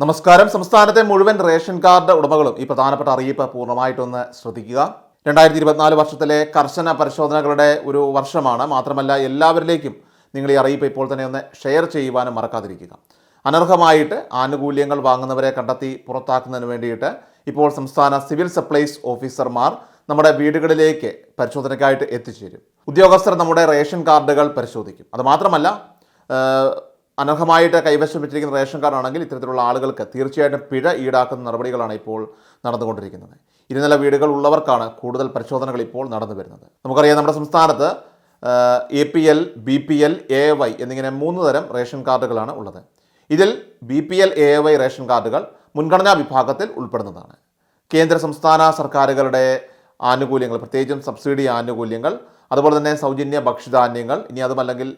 നമസ്കാരം. സംസ്ഥാനത്തെ മുഴുവൻ റേഷൻ കാർഡ് ഉടമകളും ഈ പ്രധാനപ്പെട്ട അറിയിപ്പ് പൂർണമായിട്ടൊന്ന് ശ്രദ്ധിക്കുക. രണ്ടായിരത്തി ഇരുപത്തിനാല് വർഷത്തിലെ കർശന പരിശോധനകളുടെ ഒരു വർഷമാണ്. മാത്രമല്ല എല്ലാവരിലേക്കും നിങ്ങൾ ഈ അറിയിപ്പ് ഇപ്പോൾ തന്നെ ഒന്ന് ഷെയർ ചെയ്യുവാനും മറക്കാതിരിക്കുക. അനർഹമായിട്ട് ആനുകൂല്യങ്ങൾ വാങ്ങുന്നവരെ കണ്ടെത്തി പുറത്താക്കുന്നതിന് വേണ്ടിയിട്ട് ഇപ്പോൾ സംസ്ഥാന സിവിൽ സപ്ലൈസ് ഓഫീസർമാർ നമ്മുടെ വീടുകളിലേക്ക് പരിശോധനയ്ക്കായിട്ട് എത്തിച്ചേരും. ഉദ്യോഗസ്ഥർ നമ്മുടെ റേഷൻ കാർഡുകൾ പരിശോധിക്കും. അത് മാത്രമല്ല ഏഹ്, അനർഹമായിട്ട് കൈവശം വെച്ചിരിക്കുന്ന റേഷൻ കാർഡാണെങ്കിൽ ഇത്തരത്തിലുള്ള ആളുകൾക്ക് തീർച്ചയായിട്ടും പിഴ ഈടാക്കുന്ന നടപടികളാണ് ഇപ്പോൾ നടന്നുകൊണ്ടിരിക്കുന്നത്. ഇരുനില വീടുകൾ ഉള്ളവർക്കാണ് കൂടുതൽ പരിശോധനകൾ ഇപ്പോൾ നടന്നു വരുന്നത്. നമുക്കറിയാം നമ്മുടെ സംസ്ഥാനത്ത് A P L B P L A Y എന്നിങ്ങനെ മൂന്ന് തരം റേഷൻ കാർഡുകളാണ് ഉള്ളത്. ഇതിൽ B P L A Y ration കാർഡുകൾ മുൻഗണനാ വിഭാഗത്തിൽ ഉൾപ്പെടുന്നതാണ്. കേന്ദ്ര സംസ്ഥാന സർക്കാരുകളുടെ ആനുകൂല്യങ്ങൾ പ്രത്യേകിച്ചും സബ്സിഡി ആനുകൂല്യങ്ങൾ അതുപോലെ തന്നെ സൗജന്യ ഭക്ഷ്യധാന്യങ്ങൾ ഇനി അതുമല്ലെങ്കിൽ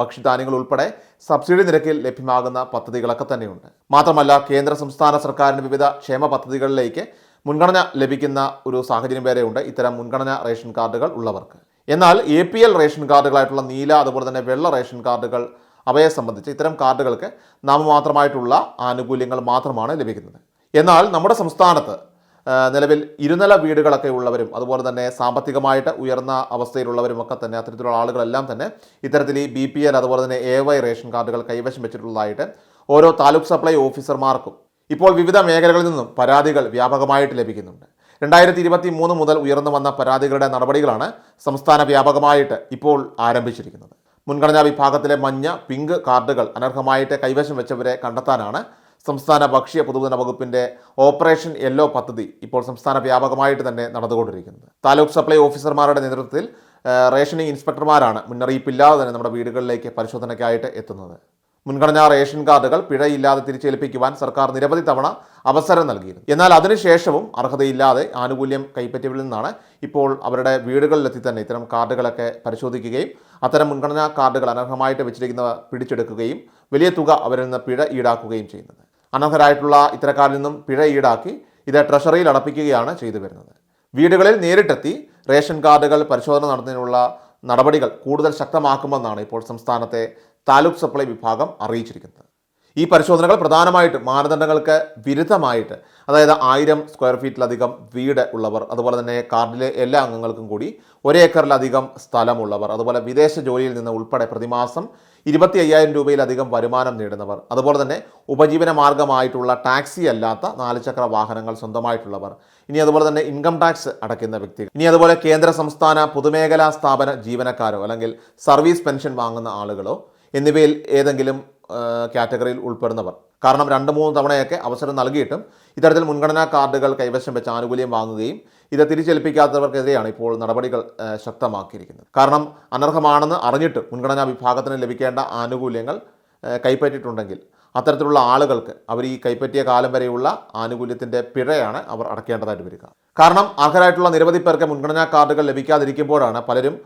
ഭക്ഷ്യധാന്യങ്ങൾ ഉൾപ്പെടെ സബ്സിഡി നിരക്കിൽ ലഭ്യമാകുന്ന പദ്ധതികളൊക്കെ തന്നെയുണ്ട്. മാത്രമല്ല കേന്ദ്ര സംസ്ഥാന സർക്കാരിന്റെ വിവിധ ക്ഷേമ പദ്ധതികളിലേക്ക് മുൻഗണന ലഭിക്കുന്ന ഒരു സാഹചര്യം വരെയുണ്ട് ഇത്തരം മുൻഗണന റേഷൻ കാർഡുകൾ ഉള്ളവർക്ക്. എന്നാൽ എ പി എൽ റേഷൻ കാർഡുകളായിട്ടുള്ള നീല അതുപോലെ തന്നെ വെള്ള റേഷൻ കാർഡുകൾ അവയെ സംബന്ധിച്ച് ഇത്തരം കാർഡുകൾക്ക് നാമമാത്രമായിട്ടുള്ള ആനുകൂല്യങ്ങൾ മാത്രമാണ് ലഭിക്കുന്നത്. എന്നാൽ നമ്മുടെ സംസ്ഥാനത്ത് നിലവിൽ ഇരുനില വീടുകളൊക്കെ ഉള്ളവരും അതുപോലെ തന്നെ സാമ്പത്തികമായിട്ട് ഉയർന്ന അവസ്ഥയിലുള്ളവരും ഒക്കെ തന്നെ അത്തരത്തിലുള്ള ആളുകളെല്ലാം തന്നെ ഇത്തരത്തിൽ ഈ ബി പി എൽ അതുപോലെ തന്നെ എ വൈ റേഷൻ കാർഡുകൾ കൈവശം വെച്ചിട്ടുള്ളതായിട്ട് ഓരോ താലൂക്ക് സപ്ലൈ ഓഫീസർമാർക്കും ഇപ്പോൾ വിവിധ മേഖലകളിൽ നിന്നും പരാതികൾ വ്യാപകമായിട്ട് ലഭിക്കുന്നുണ്ട്. രണ്ടായിരത്തി ഇരുപത്തി മൂന്ന് മുതൽ ഉയർന്നു വന്ന പരാതികളുടെ നടപടികളാണ് സംസ്ഥാന വ്യാപകമായിട്ട് ഇപ്പോൾ ആരംഭിച്ചിരിക്കുന്നത്. മുൻഗണനാ വിഭാഗത്തിലെ മഞ്ഞ പിങ്ക് കാർഡുകൾ അനർഹമായിട്ട് കൈവശം വെച്ചവരെ കണ്ടെത്താനാണ് സംസ്ഥാന ഭക്ഷ്യ പൊതുജന വകുപ്പിന്റെ ഓപ്പറേഷൻ യെല്ലോ പദ്ധതി ഇപ്പോൾ സംസ്ഥാന വ്യാപകമായിട്ട് തന്നെ നടന്നുകൊണ്ടിരിക്കുന്നത്. താലൂക്ക് സപ്ലൈ ഓഫീസർമാരുടെ നേതൃത്വത്തിൽ റേഷനിങ് ഇൻസ്പെക്ടർമാരാണ് മുന്നറിയിപ്പില്ലാതെ തന്നെ നമ്മുടെ വീടുകളിലേക്ക് പരിശോധനയ്ക്കായിട്ട് എത്തുന്നത്. മുൻഗണനാ റേഷൻ കാർഡുകൾ പിഴയില്ലാതെ തിരിച്ചേൽപ്പിക്കുവാൻ സർക്കാർ നിരവധി തവണ അവസരം നൽകിയിരുന്നു. എന്നാൽ അതിനുശേഷവും അർഹതയില്ലാതെ ആനുകൂല്യം കൈപ്പറ്റിയവരിൽ നിന്നാണ് ഇപ്പോൾ അവരുടെ വീടുകളിലെത്തി തന്നെ ഇത്തരം കാർഡുകളൊക്കെ പരിശോധിക്കുകയും അത്തരം മുൻഗണനാ കാർഡുകൾ അനർഹമായിട്ട് വെച്ചിരിക്കുന്നവ പിടിച്ചെടുക്കുകയും വലിയ തുക അവരിൽ നിന്ന് പിഴ ഈടാക്കുകയും ചെയ്യുന്നത്. അനർഹരായിട്ടുള്ള ഇത്തരക്കാരിൽ നിന്നും പിഴ ഈടാക്കി ഇത് ട്രഷറിയിൽ അടപ്പിക്കുകയാണ് ചെയ്തു വരുന്നത്. വീടുകളിൽ നേരിട്ടെത്തി റേഷൻ കാർഡുകൾ പരിശോധന നടത്തുന്നതിനുള്ള നടപടികൾ കൂടുതൽ ശക്തമാക്കുമെന്നാണ് ഇപ്പോൾ സംസ്ഥാനത്തെ താലൂക്ക് സപ്ലൈ വിഭാഗം അറിയിച്ചിരിക്കുന്നത്. ഈ പരിശോധനകൾ പ്രധാനമായിട്ടും മാനദണ്ഡങ്ങൾക്ക് വിരുദ്ധമായിട്ട് അതായത് ആയിരം സ്ക്വയർ ഫീറ്റിലധികം വീട് ഉള്ളവർ അതുപോലെ തന്നെ കാർഡിലെ എല്ലാ അംഗങ്ങൾക്കും കൂടി ഒരേക്കറിലധികം സ്ഥലമുള്ളവർ അതുപോലെ വിദേശ ജോലിയിൽ നിന്ന് ഉൾപ്പെടെ പ്രതിമാസം ഇരുപത്തി അയ്യായിരം രൂപയിലധികം വരുമാനം നേടുന്നവർ അതുപോലെ തന്നെ ഉപജീവന മാർഗമായിട്ടുള്ള ടാക്സി അല്ലാത്ത നാല് ചക്ര വാഹനങ്ങൾ സ്വന്തമായിട്ടുള്ളവർ ഇനി അതുപോലെ തന്നെ ഇൻകം ടാക്സ് അടയ്ക്കുന്ന വ്യക്തികൾ ഇനി അതുപോലെ കേന്ദ്ര സംസ്ഥാന പൊതുമേഖലാ സ്ഥാപന ജീവനക്കാരോ അല്ലെങ്കിൽ സർവീസ് പെൻഷൻ വാങ്ങുന്ന ആളുകളോ എന്നിവയിൽ ഏതെങ്കിലും കാറ്റഗറിയിൽ ഉൾപ്പെടുന്നവർ. കാരണം രണ്ട് മൂന്ന് തവണയൊക്കെ അവസരം നൽകിയിട്ടും ഇത്തരത്തിൽ മുൻഗണനാ കാർഡുകൾ കൈവശം വെച്ച് ആനുകൂല്യം വാങ്ങുകയും ഇത് തിരിച്ചേൽപ്പിക്കാത്തവർക്കെതിരെയാണ് ഇപ്പോൾ നടപടികൾ ശക്തമാക്കിയിരിക്കുന്നത്. കാരണം അനർഹമാണെന്ന് അറിഞ്ഞിട്ട് മുൻഗണനാ വിഭാഗത്തിന് ലഭിക്കേണ്ട ആനുകൂല്യങ്ങൾ കൈപ്പറ്റിയിട്ടുണ്ടെങ്കിൽ അത്തരത്തിലുള്ള ആളുകൾക്ക് അവർ ഈ കൈപ്പറ്റിയ കാലം വരെയുള്ള ആനുകൂല്യത്തിന്റെ പിഴയാണ് അവർ അടക്കേണ്ടതായിട്ട് വരിക. കാരണം അർഹരായിട്ടുള്ള നിരവധി പേർക്ക് മുൻഗണനാ കാർഡുകൾ ലഭിക്കാതിരിക്കുമ്പോഴാണ് പലരും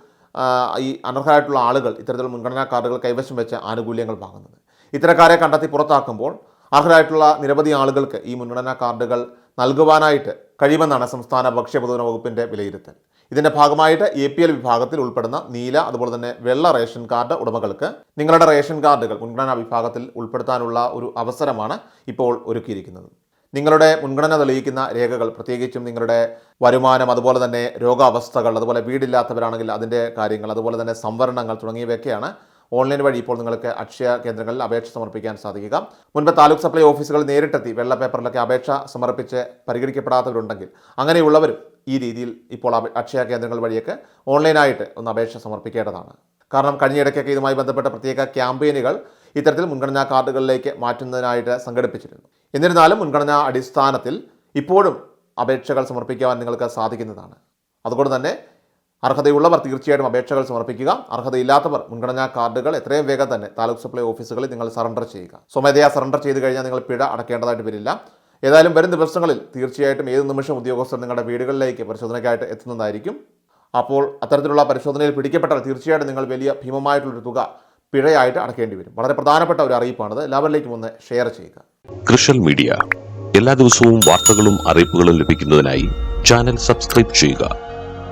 ഈ അനർഹരായിട്ടുള്ള ആളുകൾ ഇത്തരത്തിലുള്ള മുൻഗണനാ കാർഡുകൾ കൈവശം വെച്ച് ആനുകൂല്യങ്ങൾ വാങ്ങുന്നത്. ഇത്തരക്കാരെ കണ്ടെത്തി പുറത്താക്കുമ്പോൾ അർഹരായിട്ടുള്ള നിരവധി ആളുകൾക്ക് ഈ മുൻഗണനാ കാർഡുകൾ നൽകുവാനായിട്ട് കഴിയുമെന്നാണ് സംസ്ഥാന ഭക്ഷ്യപ്രദന വകുപ്പിന്റെ വിലയിരുത്തൽ. ഇതിന്റെ ഭാഗമായിട്ട് എ പി എൽ വിഭാഗത്തിൽ ഉൾപ്പെടുന്ന നീല അതുപോലെ തന്നെ വെള്ള റേഷൻ കാർഡ് ഉടമകൾക്ക് നിങ്ങളുടെ റേഷൻ കാർഡുകൾ മുൻഗണനാ വിഭാഗത്തിൽ ഉൾപ്പെടുത്താനുള്ള ഒരു അവസരമാണ് ഇപ്പോൾ ഒരുക്കിയിരിക്കുന്നത്. നിങ്ങളുടെ മുൻഗണന തെളിയിക്കുന്ന രേഖകൾ പ്രത്യേകിച്ചും നിങ്ങളുടെ വരുമാനം അതുപോലെ തന്നെ രോഗാവസ്ഥകൾ അതുപോലെ വീടില്ലാത്തവരാണെങ്കിൽ അതിന്റെ കാര്യങ്ങൾ അതുപോലെ തന്നെ സംവരണങ്ങൾ തുടങ്ങിയവയൊക്കെയാണ് ഓൺലൈൻ വഴി ഇപ്പോൾ നിങ്ങൾക്ക് അക്ഷയ കേന്ദ്രങ്ങളിൽ അപേക്ഷ സമർപ്പിക്കാൻ സാധിക്കുക. മുൻപ് താലൂക്ക് സപ്ലൈ ഓഫീസുകൾ നേരിട്ടെത്തി വെള്ള പേപ്പറിലൊക്കെ അപേക്ഷ സമർപ്പിച്ച് പരിഗണിക്കപ്പെടാത്തവരുണ്ടെങ്കിൽ അങ്ങനെയുള്ളവരും ഈ രീതിയിൽ ഇപ്പോൾ അക്ഷയ കേന്ദ്രങ്ങൾ വഴിയൊക്കെ ഓൺലൈനായിട്ട് ഒന്ന് അപേക്ഷ സമർപ്പിക്കേണ്ടതാണ്. കാരണം കഴിഞ്ഞിടയ്ക്കൊക്കെ ഇതുമായി ബന്ധപ്പെട്ട പ്രത്യേക ക്യാമ്പയിനുകൾ ഇത്തരത്തിൽ മുൻഗണനാ കാർഡുകളിലേക്ക് മാറ്റുന്നതിനായിട്ട് സംഘടിപ്പിച്ചിരുന്നു. എന്നിരുന്നാലും മുൻഗണനാ അടിസ്ഥാനത്തിൽ ഇപ്പോഴും അപേക്ഷകൾ സമർപ്പിക്കുവാൻ നിങ്ങൾക്ക് സാധിക്കുന്നതാണ്. അതുകൊണ്ട് തന്നെ അർഹതയുള്ളവർ തീർച്ചയായിട്ടും അപേക്ഷകൾ സമർപ്പിക്കുക. അർഹതയില്ലാത്തവർ മുൻഗണനാ കാർഡുകൾ എത്രയും വേഗം തന്നെ താലൂക്ക് സപ്ലൈ ഓഫീസുകളിൽ നിങ്ങൾ സറണ്ടർ ചെയ്യുക. സ്വമേധയാ സറണ്ടർ ചെയ്ത് കഴിഞ്ഞാൽ നിങ്ങൾ പിഴ അടക്കേണ്ടതായിട്ട് വരില്ല. ഏതായാലും വരും ദിവസങ്ങളിൽ തീർച്ചയായിട്ടും ഏത് നിമിഷം ഉദ്യോഗസ്ഥർ നിങ്ങളുടെ വീടുകളിലേക്ക് പരിശോധനയ്ക്കായിട്ട് എത്തുന്നതായിരിക്കും. അപ്പോൾ അത്തരത്തിലുള്ള പരിശോധനയിൽ പിടിക്കപ്പെട്ടാൽ തീർച്ചയായിട്ടും നിങ്ങൾ വലിയ ഭീമമായിട്ടുള്ളൊരു തുക പിഴയായിട്ട് അടക്കേണ്ടി വരും. വളരെ പ്രധാനപ്പെട്ട ഒരു അറിയിപ്പാണിത്. എല്ലാവരിലേക്കും ഒന്ന് ഷെയർ ചെയ്യുക. കൃഷൽ മീഡിയ. എല്ലാ ദിവസവും വാർത്തകളും അറിയിപ്പുകളും ലഭിക്കുന്നതിനായി ചാനൽ സബ്സ്ക്രൈബ് ചെയ്യുക.